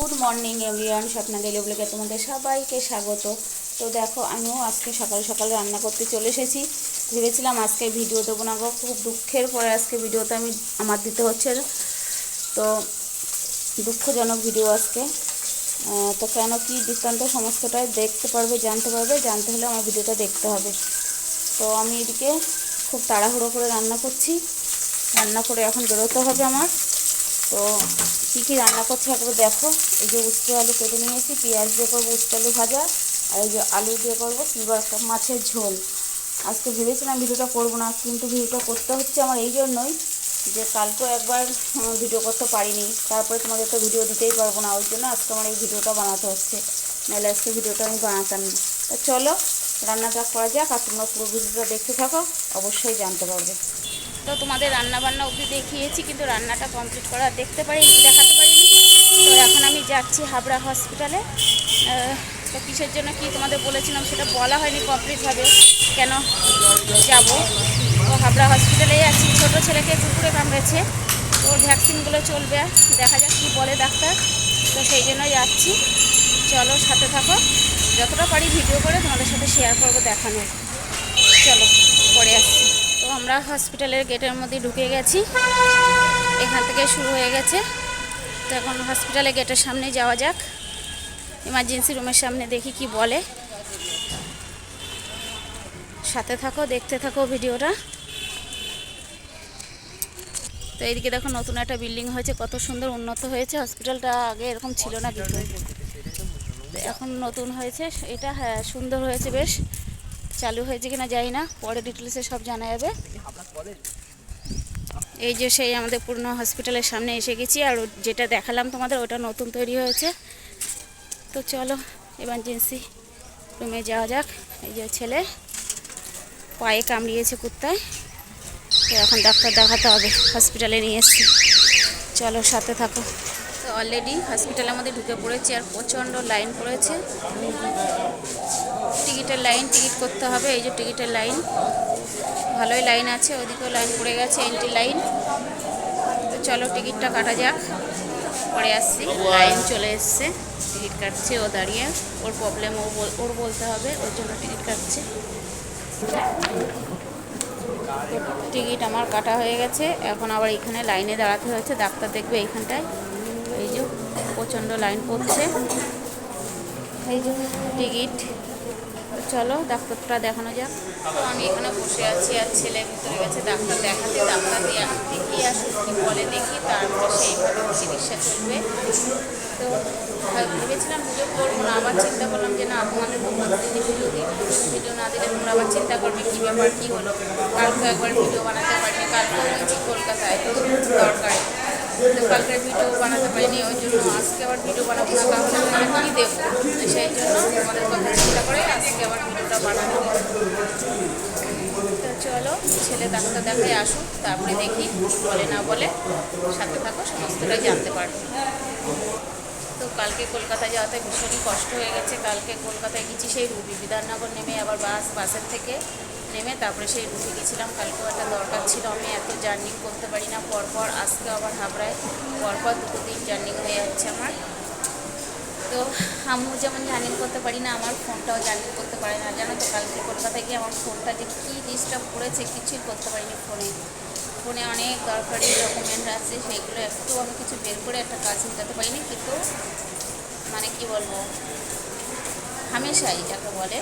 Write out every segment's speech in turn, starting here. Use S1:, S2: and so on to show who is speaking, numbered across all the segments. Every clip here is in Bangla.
S1: Good morning, everyone. Swapna daily ব্লগে তোমাদের সবাইকে স্বাগত। তো দেখো, আমিও আজকে সকাল সকাল রান্না করতে চলে এসেছি। ভেবেছিলাম আজকে ভিডিও দেবো না গো, খুব দুঃখের পরে আজকে ভিডিওতে আমি আমার দিতে হচ্ছে তো দুঃখজনক ভিডিও আজকে। তো কেন কি বৃত্তান্ত সমস্তটাই দেখতে পারবে, জানতে পারবে, জানতে হলে আমার ভিডিওটা দেখতে হবে। তো আমি এদিকে খুব তাড়াহুড়ো করে রান্না করছি। রান্না করে এখন বেরোতে হবে আমার। তো কী কী রান্না করছি একবার দেখো। এই যে উস্তে আলু কেটে নিয়েছি, পেঁয়াজ দিয়ে করব উস্তে আলু ভাজা, আর এই যে আলু দিয়ে করব কিংবা একটা মাছের ঝোল। আজকে ভেবেছিলাম ভিডিওটা করব না, কিন্তু ভিডিওটা করতে হচ্ছে আমার এই জন্যই যে কালকেও একবার ভিডিও করতে পারিনি। তারপরে তোমাদের তো ভিডিও দিতেই পারব না, ওই জন্য আজকে আমার এই ভিডিওটা বানাতে হচ্ছে। নাহলে আজকে ভিডিওটা আমি বানাতাম না। তো চলো, রান্নাটা করা যাক, আর তোমরা পুরো ভিডিওটা দেখতে থাকো, অবশ্যই জানতে পারবে। তো তোমাদের রান্না বান্না অবধি দেখিয়েছি, কিন্তু রান্নাটা কমপ্লিট করা দেখতে পারি দেখাতে পারিনি। তো এখন আমি যাচ্ছি হাবড়া হসপিটালে তো কিসের জন্য কি তোমাদের বলেছিলাম সেটা বলা হয়নি কমপ্লিটভাবে কেন যাব? তো হাবড়া হসপিটালে আছি, ছোটো ছেলেকে কুকুরে কামড়েছে, তো ভ্যাকসিনগুলো চলবে, দেখা যাক কী বলে ডাক্তার। তো সেই জন্যই যাচ্ছি। চলো সাথে থাকো, যতটা পারি ভিডিও করে তোমাদের সাথে শেয়ার করব দেখানোর। চলো, পরে আসছি। আমরা হসপিটালের গেটের মধ্যে ঢুকে গেছি। এখান থেকে শুরু হয়ে গেছে। তো এখন হসপিটালের গেটের সামনে যাওয়া যাক। ইমার্জেন্সি রুমের সামনে দেখি কি বলে। সাথে থাকো, দেখতে থাকো ভিডিওটা। তো এইদিকে দেখো নতুন একটা বিল্ডিং হয়েছে, কত সুন্দর উন্নত হয়েছে। হসপিটালটা আগে এরকম ছিল না কিন্তু। এখন নতুন হয়েছে, এটা হ্যাঁ সুন্দর হয়েছে বেশ। চালু হয়েছে কিনা জানি না, পরে ডিটেলসে সব জানা যাবে। এই যে সেই আমাদের পুরনো হসপিটালের সামনে এসে গেছি, আর যেটা দেখালাম তোমাদের, ওটা নতুন তৈরি হয়েছে। তো চলো এমার্জেন্সি রুমে যাওয়া যাক। এই যে ছেলে, পায়ে কামড়িয়েছে কুত্তায়। তো এখন ডাক্তার দেখাতে হবে হসপিটালে নিয়ে এসছি। চলো, সাথে থাকো। অলরেডি হসপিটালের মধ্যে ঢুকে পড়েছি আর প্রচণ্ড লাইন পড়েছে। টিকিটের লাইন টিকিট করতে হবে, এই যে টিকিটের লাইন ভালোই লাইন আছে ওদিকেও লাইন পড়ে গেছে এন্ট্রি লাইন তো চলো টিকিটটা কাটা যাক, পরে আসছি। লাইন চলে এসছে, টিকিট কাটছে ও দাঁড়িয়ে। ওর প্রবলেম ও ওর বলতে হবে, ওর জন্য টিকিট কাটছে। টিকিট আমার কাটা হয়ে গেছে, এখন আবার এখানে লাইনে দাঁড়াতে হয়েছে, ডাক্তার দেখবে এইখানটায় প্রচণ্ড লাইন পড়ছে। এই টিকিট। চলো ডাক্তারটা দেখানো যাক। তো আমি এখানে বসে আছি আর ছেলে ভিতরে গেছে ডাক্তার দেখাতে। ডাক্তার দিয়ে দেখিয়ে আসুক কী বলে দেখি, তারপরে সেইভাবে চিকিৎসা চলবে তো ভেবেছিলাম ভিডিও করব না, আবার চিন্তা করলাম যে না, তোমাদের ভিডিও দিই ভিডিও না দিলে তোমরা আবার চিন্তা করবে কী ব্যাপার, কী হলো? কালকে একবার ভিডিও বানাতে পারিনি, কালকে গেছি কলকাতায়? দরকার। কালকে ভিডিও বানাতে পারিনি, ওই জন্য আজকে আবার ভিডিও বানাবো না, তাহলে তোমাদের কী দেবো? সেই জন্য তোমাদের কথা চিন্তা করে আজকে আবার ভিডিওটা বানানো চলো, ছেলে ডাক্তার দেখায় আসুক, তারপরে দেখি, বলে না বলে সাথে থাকো, সমস্তটাই জানতে পারবে। তো কালকে কলকাতা যাওয়াতে ভীষণই কষ্ট হয়ে গেছে, কালকে কলকাতায় গেছি সেই বিধাননগর নেমে আবার বাস, বাসের থেকে। নেমে তারপরে সেই রুবি গেছিলাম। কালকেও একটা দরকার ছিল, আমি এত জার্নি করতে পারি না, পরপর আজকে আবার হাবড়ায় পরপর দুটো দিন জার্নি হয়ে যাচ্ছে আমার। তো আমিও যেমন জার্নি করতে পারি না, আমার ফোনটাও জার্নি করতে পারে না। জানো তো, কালকে কলকাতায় গিয়ে আমার ফোনটা যে কী ডিস্টার্ব করেছে, কিছুই করতে পারিনি ফোনে ফোনে অনেক দরকারি ডকুমেন্ট আছে, সেইগুলো একটু আমি কিছু বের করে একটা কাজ মেটাতে পারিনি, কিন্তু মানে কি বলব? হামেশাই, যাকে বলে।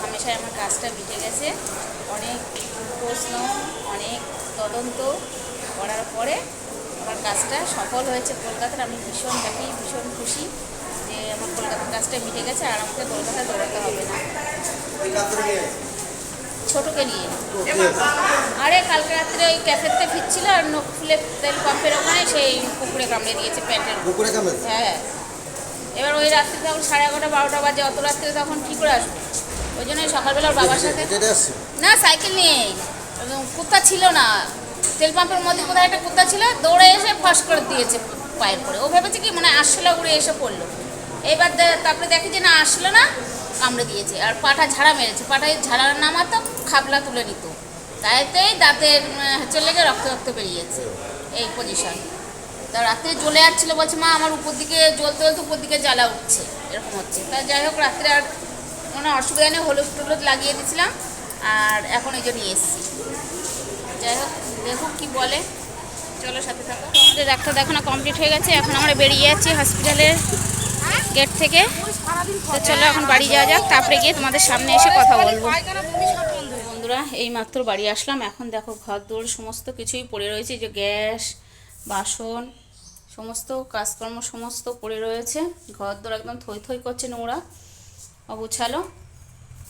S1: হামেশাই আমার কাজটা মিটে গেছে। অনেক প্রশ্ন অনেক তদন্ত করার পরে আমার কাজটা সফল হয়েছে কলকাতার। আমি ভীষণ হ্যাপি ভীষণ খুশি যে আমার কলকাতার কাজটা মিটে গেছে আর আমাকে কলকাতায় দৌড়াতে হবে না। ছোটোকে নিয়ে। আরে কালকে রাত্রে ওই ক্যাফেতে ফিরছিল আর নখ ফুলে তেল পাম্পের ওখানে সেই কুকুরে কামড়ে দিয়েছে প্যান্টের
S2: কুকুরে কামড়ে
S1: হ্যাঁ। এবার ওই রাত্রে তখন সাড়ে এগারোটা বারোটা বাজে অত রাত্রে তখন কী করে আসব? ওই জন্য সকালবেলা ওর বাবার সাথে না সাইকেল নিয়ে। কুত্তা ছিল না। তেল পাম্পের মধ্যে কোথায় একটা কুত্তা ছিল দৌড়ে এসে ফাঁস করে দিয়েছে পায়ের পরে ও ভেবেছে কি মানে আসলে উড়ে এসে পড়ল। এবার তারপরে দেখি যে না আসলো না কামড়ে দিয়েছে। আর পাটা ঝাড়া মেরেছে। পাটায় ঝাড়া নামাতো খাবলা তুলে নিত। তাইতেই দাঁতের হচ্ছে লেগে রক্ত রক্ত বেরিয়েছে এই পজিশন তা রাত্রে জ্বলে যাচ্ছিল বলছে মা আমার উপর দিকে জ্বলতে জ্বলতে উপর দিকে জ্বালা উঠছে। এরকম হচ্ছে। তা যাই হোক রাত্রে আর কোনো অসুবিধা নেই, হলুদ টুলুদ লাগিয়ে দিয়েছিলাম, আর এখন এই জন্য এসছি। যাই হোক দেখুক কি বলে। চলো সাথে থাকো। আমাদের ডাক্তার দেখানো কমপ্লিট হয়ে গেছে, এখন আমরা বেরিয়ে যাচ্ছি হসপিটালের গেট থেকে। তো চলো এখন বাড়ি যাওয়া যাক, তারপরে গিয়ে তোমাদের সামনে এসে কথা বলব। বন্ধুরা, এই মাত্র বাড়ি আসলাম। এখন দেখো ঘর দৌড় সমস্ত কিছুই পড়ে রয়েছে যে গ্যাস, বাসন, সমস্ত কাজকর্ম সমস্ত পড়ে রয়েছে। ঘর দৌড় একদম থই থই করছে নোংরা। অগুছালো।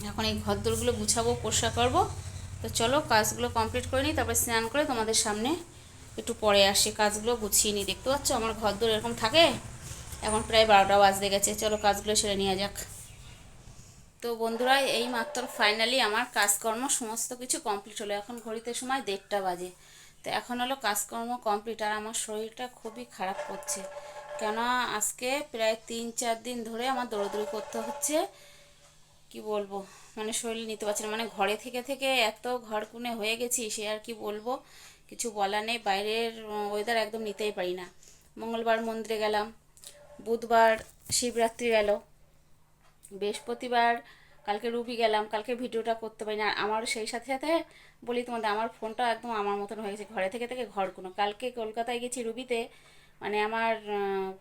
S1: এখন এই ঘর দৌড়গুলো গুছাবো পরিষ্কার করব। তো চলো কাজগুলো কমপ্লিট করে নিই, তারপরে স্নান করে তোমাদের সামনে একটু পরে আসি, কাজগুলো গুছিয়ে নিই। দেখতে পাচ্ছ আমার ঘর দৌড় এরকম থাকে? এখন প্রায় বারোটা বাজতে গেছে, চলো কাজগুলো সেরে নেওয়া যাক। তো বন্ধুরা, এই মাত্র ফাইনালি আমার কাজকর্ম সমস্ত কিছু কমপ্লিট হলো। এখন ঘড়িতে সময় দেড়টা বাজে। তো এখন হলো কাজকর্ম কমপ্লিট আর আমার শরীরটা খুবই খারাপ করছে। কেন আজকে প্রায় তিন, চার দিন ধরে আমার দৌড়াদৌড়ি করতে হচ্ছে। কি বলব? মানে শরীর নিতে পারছে না। মানে ঘরে থেকে থেকে এত ঘর কুনে হয়ে গেছি, সে আর কি বলব? কিছু বলার নেই। বাইরের ওয়েদার একদম নিতেই পারি না। মঙ্গলবার মন্দিরে গেলাম। বুধবার শিবরাত্রি গেল। বৃহস্পতিবার কালকে রুবি গেলাম। কালকে ভিডিওটা করতে পারি না। আর আমার সেই সাথে সাথে বলি তোমাদের, আমার ফোনটা একদম আমার মতন হয়ে গেছে। ঘরে থেকে থেকে ঘর কোনো কালকে কলকাতায় গেছি রুবিতে। মানে আমার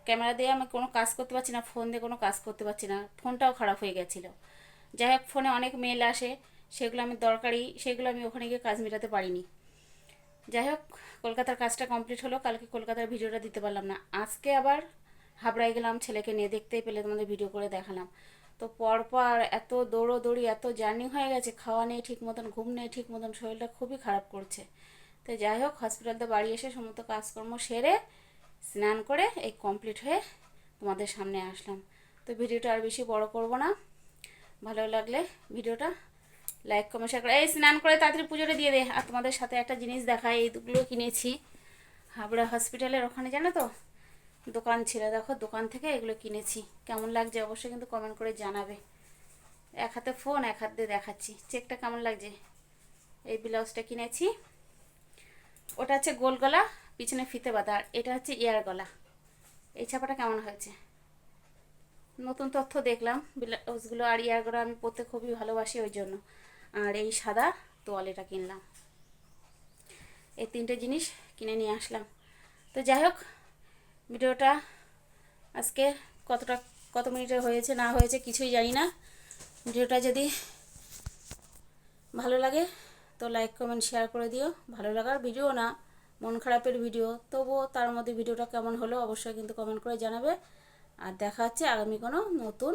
S1: ক্যামেরা দিয়ে আমি কোনো কাজ করতে পারছি না, ফোন দিয়ে কোনো কাজ করতে পারছি না, ফোনটাও খারাপ হয়ে গেছিল। যাই হোক, ফোনে অনেক মেল আসে, সেগুলো আমি দরকারি, সেগুলো আমি ওখানে গিয়ে কাজ মেটাতে পারিনি। যাই হোক, কলকাতার কাজটা কমপ্লিট হলো, কালকে কলকাতার ভিডিওটা দিতে পারলাম না। আজকে আবার হাবড়ায় গেলাম ছেলেকে নিয়ে, দেখতেই পেলে তোমাদের ভিডিও করে দেখালাম। তো পরপর এত দৌড়োদৌড়ি, এত জার্নি হয়ে গেছে, খাওয়া নেই ঠিক মতন, ঘুম নেই ঠিক মতন, শরীরটা খুবই খারাপ করছে। তো যাই হোক হসপিটালতে বাড়ি এসে সমস্ত কাজকর্ম সেরে স্নান করে এই কমপ্লিট হয়ে তোমাদের সামনে আসলাম। তো ভিডিওটা আর বেশি বড় করব না। ভালো লাগলে ভিডিওটা লাইক কমেন্ট শেয়ার করে এই স্নান করে তাড়াতাড়ি পুজোটা দিয়ে দে। আর তোমাদের সাথে একটা জিনিস দেখাই এই দুগুলো কিনেছি। হাবড়া হসপিটালের ওখানে জানো তো? দোকান ছিল। দেখো, দোকান থেকে এগুলো কিনেছি। কেমন লাগছে অবশ্যই কিন্তু কমেন্ট করে জানাবে। এক হাতে ফোন এক হাত দিয়ে দেখাচ্ছি চেকটা কেমন লাগছে? এই ব্লাউজটা কিনেছি। ওটা হচ্ছে গোল গলা, পিছনে ফিতে বাঁধা, আর এটা হচ্ছে ইয়ার গলা। এই ছাপাটা কেমন হয়েছে? নতুন তথ্য দেখলাম, ব্লাউজগুলো আর ইয়ারগুলো আমি পরতে খুবই ভালোবাসি ওই জন্য। আর এই সাদা তোয়ালেটা কিনলাম। এই তিনটে জিনিস কিনে নিয়ে আসলাম। তো যাই হোক, ভিডিওটা আজকে কতটা, কত মিনিটের হয়েছে, না হয়েছে কিছুই জানি না। ভিডিওটা যদি ভালো লাগে তো লাইক কমেন্ট শেয়ার করে দিও। ভালো লাগার ভিডিও না, মন খারাপের ভিডিও তবুও তার মধ্যে ভিডিওটা কেমন হলো অবশ্যই কিন্তু কমেন্ট করে জানাবে। আর দেখা হচ্ছে আগামী কোনো নতুন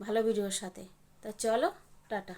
S1: ভালো ভিডিওর সাথে। তা চলো, টাটা।